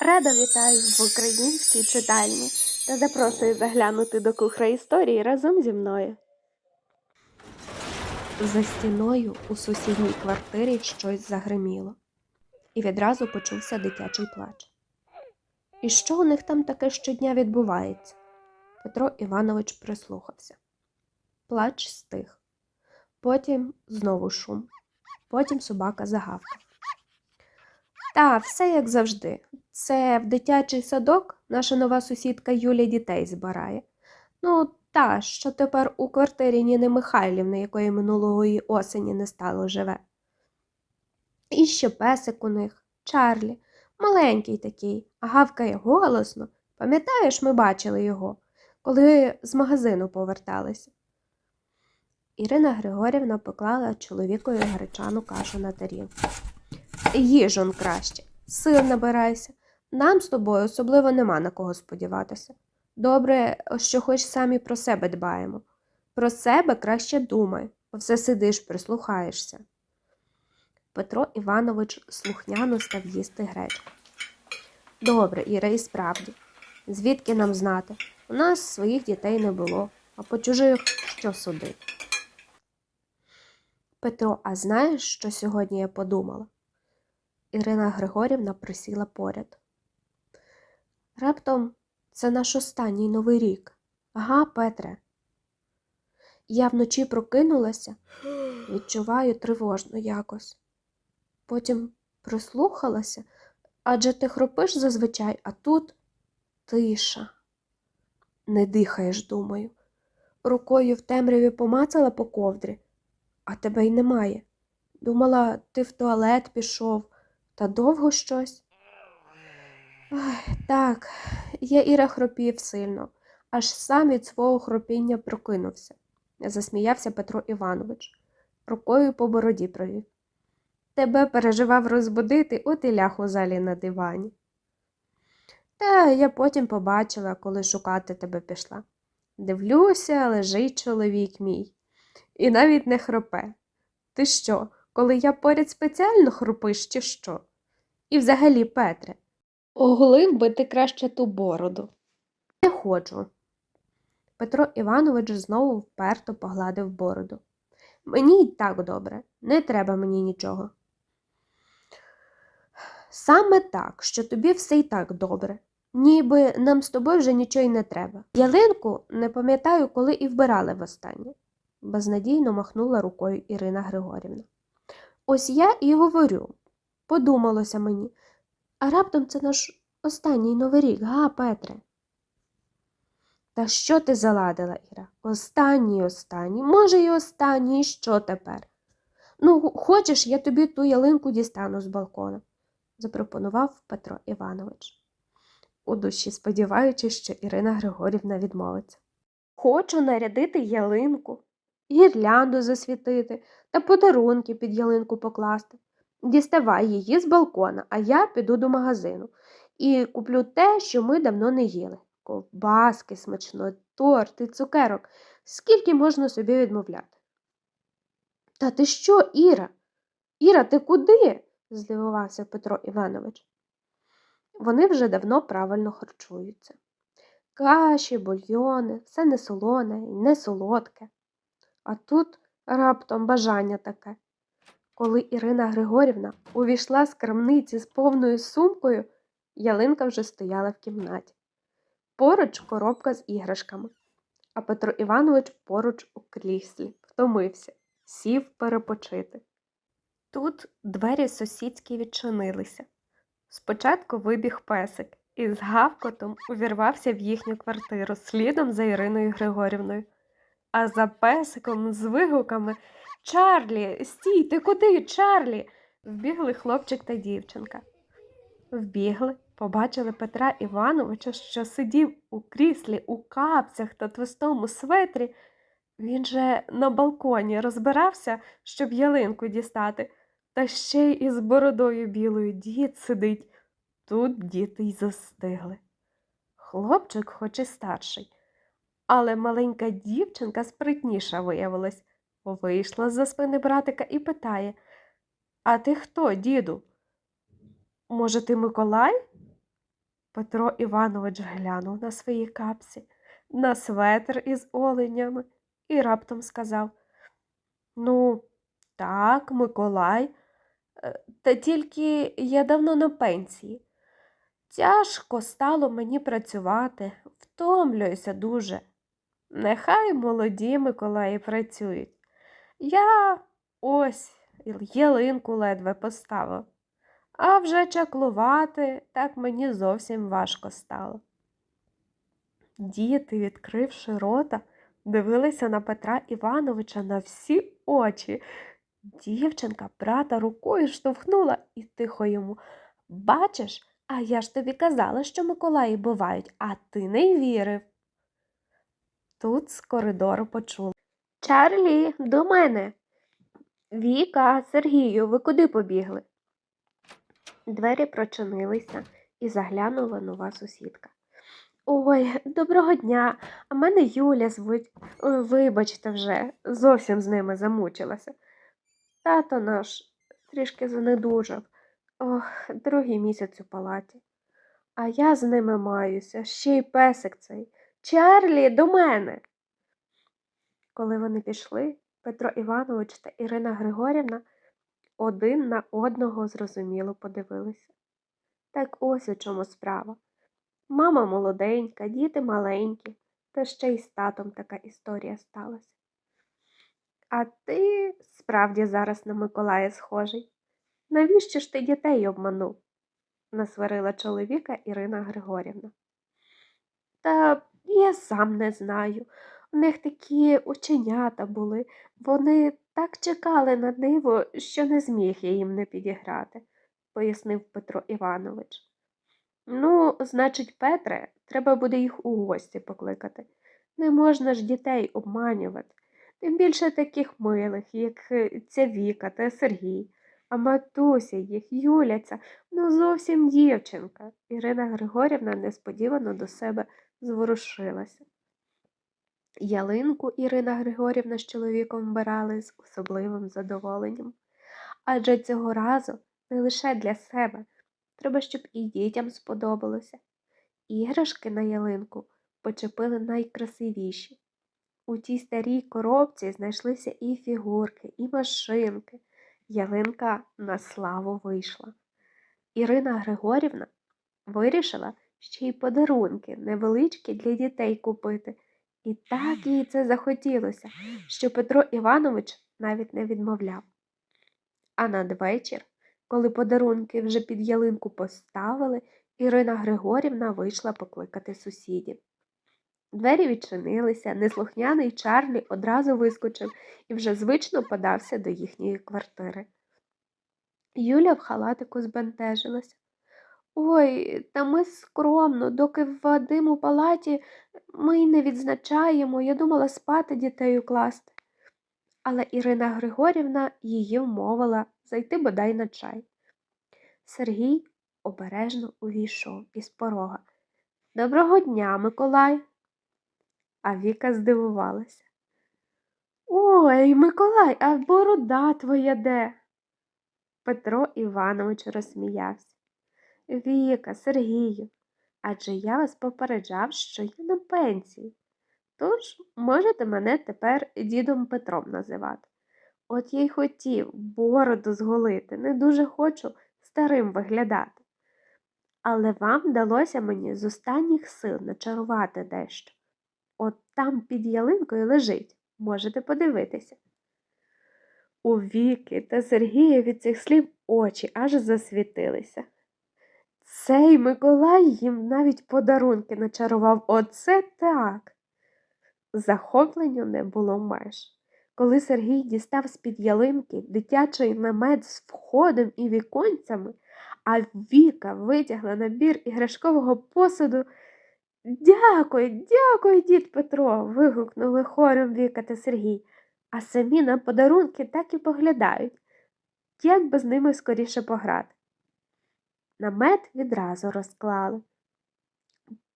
Рада вітаю в українській читальні та запрошую заглянути до кухра історії разом зі мною. За стіною у сусідній квартирі щось загриміло, і відразу почувся дитячий плач. І що у них там таке щодня відбувається? Петро Іванович прислухався. Плач стих. Потім знову шум. Потім собака загавкав. Та, все як завжди. Це в дитячий садок наша нова сусідка Юля дітей збирає. Ну, та, що тепер у квартирі Ніни Михайлівни, якої минулої осені не стало живе. І ще песик у них, Чарлі, маленький такий, а гавкає голосно. Пам'ятаєш, ми бачили його, коли з магазину поверталися. Ірина Григорівна поклала чоловікові гречану кашу на тарілку. Їжон краще, сил набирайся. Нам з тобою особливо нема на кого сподіватися. Добре, що хоч самі про себе дбаємо. Про себе краще думай, бо все сидиш, прислухаєшся. Петро Іванович слухняно став їсти гречку. Добре, Іра, і справді. Звідки нам знати? У нас своїх дітей не було, а по чужих що судити? Петро, а знаєш, що сьогодні я подумала? Ірина Григорівна присіла поряд. Раптом це наш останній новий рік. Ага, Петре. Я вночі прокинулася, відчуваю тривожно якось. Потім прислухалася, адже ти хропиш зазвичай, а тут тиша. Не дихаєш, думаю. Рукою в темряві помацала по ковдрі, а тебе й немає. Думала, ти в туалет пішов, та довго щось. Ой, так, я Іра хропів сильно, аж сам від свого хропіння прокинувся, засміявся Петро Іванович, рукою по бороді провів. Тебе переживав розбудити, от і ляг у залі на дивані. Та я потім побачила, коли шукати тебе пішла. Дивлюся, лежить чоловік мій, і навіть не хропе. Ти що, коли я поряд спеціально хропиш, чи що? І взагалі, Петре, оголив би ти краще ту бороду. Не хочу. Петро Іванович знову вперто погладив бороду. Мені й так добре, не треба мені нічого. Саме так, що тобі все й так добре, ніби нам з тобою вже нічого й не треба. Ялинку не пам'ятаю, коли і вбирали востаннє, безнадійно махнула рукою Ірина Григорівна. Ось я і говорю, подумалося мені, а раптом це наш останній новий рік, га, Петре? Та що ти заладила, Іра? Останній, останній, може, і останній, і що тепер? Ну, хочеш, я тобі ту ялинку дістану з балкона, запропонував Петро Іванович, у душі сподіваючись, що Ірина Григорівна відмовиться. Хочу нарядити ялинку, гірлянду засвітити та подарунки під ялинку покласти. Діставай її з балкона, а я піду до магазину і куплю те, що ми давно не їли. Ковбаски, смачно, торт і цукерок. Скільки можна собі відмовляти? Та ти що, Іра? Іра, ти куди? здивувався Петро Іванович. Вони вже давно правильно харчуються. Каші, бульйони, все не солоне і не солодке. А тут раптом бажання таке. Коли Ірина Григорівна увійшла з крамниці з повною сумкою, ялинка вже стояла в кімнаті. Поруч коробка з іграшками, а Петро Іванович поруч у кріслі, втомився, сів перепочити. Тут двері сусідські відчинилися. Спочатку вибіг песик і з гавкотом увірвався в їхню квартиру слідом за Іриною Григорівною. А за песиком з вигуками Чарлі, стій, ти куди, Чарлі? Вбігли хлопчик та дівчинка. Вбігли, побачили Петра Івановича, що сидів у кріслі, у капцях та твистому светрі. Він же на балконі розбирався, щоб ялинку дістати, та ще й із бородою білою дід сидить. Тут діти й застигли. Хлопчик, хоч і старший, але маленька дівчинка спритніша виявилась. Вийшла з-за спини братика і питає А ти хто, діду? Може, ти Миколай? Петро Іванович глянув на свої капці, на светр із оленями і раптом сказав Ну, так, Миколай, е, та тільки я давно на пенсії. Тяжко стало мені працювати, втомлююся дуже. Нехай молоді Миколаї працюють. Я ось ялинку ледве поставив, а вже чаклувати так мені зовсім важко стало. Діти, відкривши рота, дивилися на Петра Івановича на всі очі. Дівчинка брата рукою штовхнула і тихо йому Бачиш, а я ж тобі казала, що Миколаї бувають, а ти не вірив. Тут з коридору почули. Чарлі, до мене. Віка, Сергію, ви куди побігли? Двері прочинилися і заглянула нова сусідка. Ой, доброго дня, а мене Юля звуть. Ой, Вибачте вже, зовсім з ними замучилася. Тато наш трішки занедужав. Ох, другий місяць у палаті. А я з ними маюся, ще й песик цей. Чарлі, до мене. Коли вони пішли, Петро Іванович та Ірина Григорівна один на одного зрозуміло подивилися. Так ось у чому справа. Мама молоденька, діти маленькі, та ще й з татом така історія сталася. А ти справді зараз на Миколая схожий. Навіщо ж ти дітей обманув? насварила чоловіка Ірина Григорівна. Та я сам не знаю. У них такі оченята були. Вони так чекали на диво, що не зміг я їм не підіграти, пояснив Петро Іванович. Ну, значить, Петре, треба буде їх у гості покликати. Не можна ж дітей обманювати, тим більше таких милих, як е, ця Віка та Сергій. А матуся їх, Юляця, ну зовсім дівчинка. Ірина Григорівна несподівано до себе зворушилася. Ялинку Ірина Григорівна з чоловіком вбирали з особливим задоволенням. Адже цього разу не лише для себе, треба, щоб і дітям сподобалося. Іграшки на ялинку почепили найкрасивіші. У тій старій коробці знайшлися і фігурки, і машинки. Ялинка на славу вийшла. Ірина Григорівна вирішила ще й подарунки невеличкі для дітей купити. І так їй це захотілося, що Петро Іванович навіть не відмовляв. А надвечір, коли подарунки вже під ялинку поставили, Ірина Григорівна вийшла покликати сусідів. Двері відчинилися, неслухняний Чарлі одразу вискочив і вже звично подався до їхньої квартири. Юля в халатику збентежилася. Ой, та ми скромно, доки в Вадим у палаті ми й не відзначаємо, я думала спати дітей укласти. Але Ірина Григорівна її вмовила зайти бодай на чай. Сергій обережно увійшов із порога. Доброго дня, Миколай. А Віка здивувалася. Ой, Миколай, а борода твоя де? Петро Іванович розсміявся. Віка, Сергію, адже я вас попереджав, що я на пенсії. Тож можете мене тепер дідом Петром називати. От я й хотів бороду зголити, не дуже хочу старим виглядати. Але вам вдалося мені з останніх сил начарувати дещо. От там під ялинкою лежить, можете подивитися. У Віки та Сергія від цих слів очі аж засвітилися. Цей Миколай їм навіть подарунки начарував. Оце так. Захопленню не було меж. Коли Сергій дістав з-під ялинки дитячий намет з входом і віконцями, а Віка витягла набір іграшкового посуду. Дякую, дякую, дід Петро. вигукнули хором Віка та Сергій, а самі на подарунки так і поглядають, як би з ними скоріше пограти. Намет відразу розклали.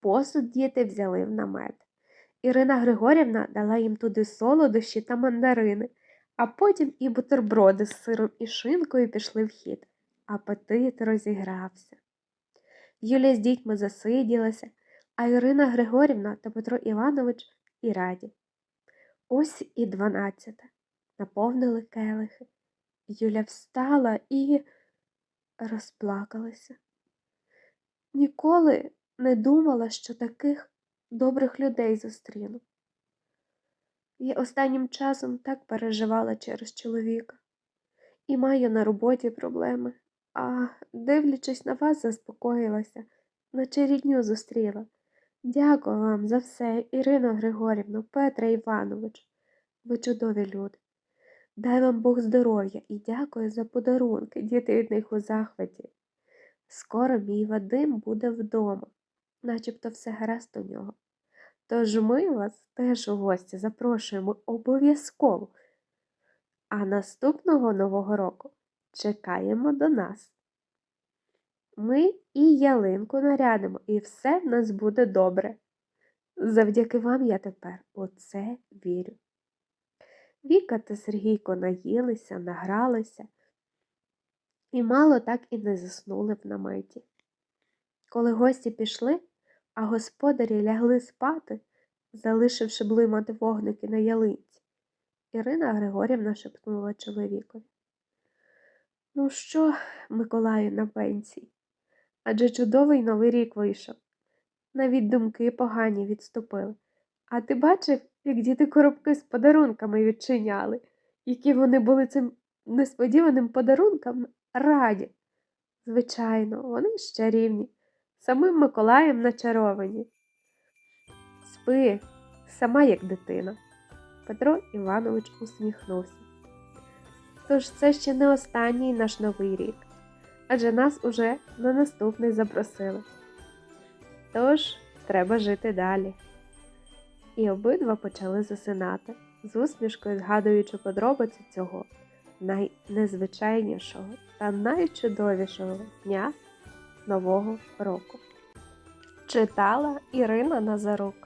Посуд діти взяли в намет. Ірина Григорівна дала їм туди солодощі та мандарини, а потім і бутерброди з сиром і шинкою пішли в хід. Апетит розігрався. Юлія з дітьми засиділася, а Ірина Григорівна та Петро Іванович і раді. Ось і дванадцята. Наповнили келихи. Юля встала і розплакалася. Ніколи не думала, що таких добрих людей зустріну. Я останнім часом так переживала через чоловіка і маю на роботі проблеми, а, дивлячись на вас, заспокоїлася, наче рідню зустріла. Дякую вам за все, Ірина Григорівна, Петра Іванович. Ви чудові люди. Дай вам Бог здоров'я і дякую за подарунки, діти від них у захваті. Скоро мій Вадим буде вдома, начебто все гаразд у нього. Тож ми вас теж у гості запрошуємо обов'язково. А наступного Нового року чекаємо до нас. Ми і ялинку нарядимо, і все в нас буде добре. Завдяки вам я тепер у це вірю. Віка та Сергійко наїлися, награлися і мало так і не заснули в наметі. Коли гості пішли, а господарі лягли спати, залишивши блимати вогники на ялинці, Ірина Григорівна шепнула чоловікові. Ну що, Миколаю, на пенсії? Адже чудовий новий рік вийшов. Навіть думки погані відступили. А ти бачив, як діти коробки з подарунками відчиняли, які вони були цим несподіваним подарункам раді. Звичайно, вони ж чарівні, самим Миколаєм начаровані. Спи, сама як дитина. Петро Іванович усміхнувся. Тож це ще не останній наш новий рік, адже нас уже на наступний запросили. Тож треба жити далі. І обидва почали засинати, з усмішкою згадуючи подробиці цього найнезвичайнішого та найчудовішого дня Нового року. Читала Ірина Назарук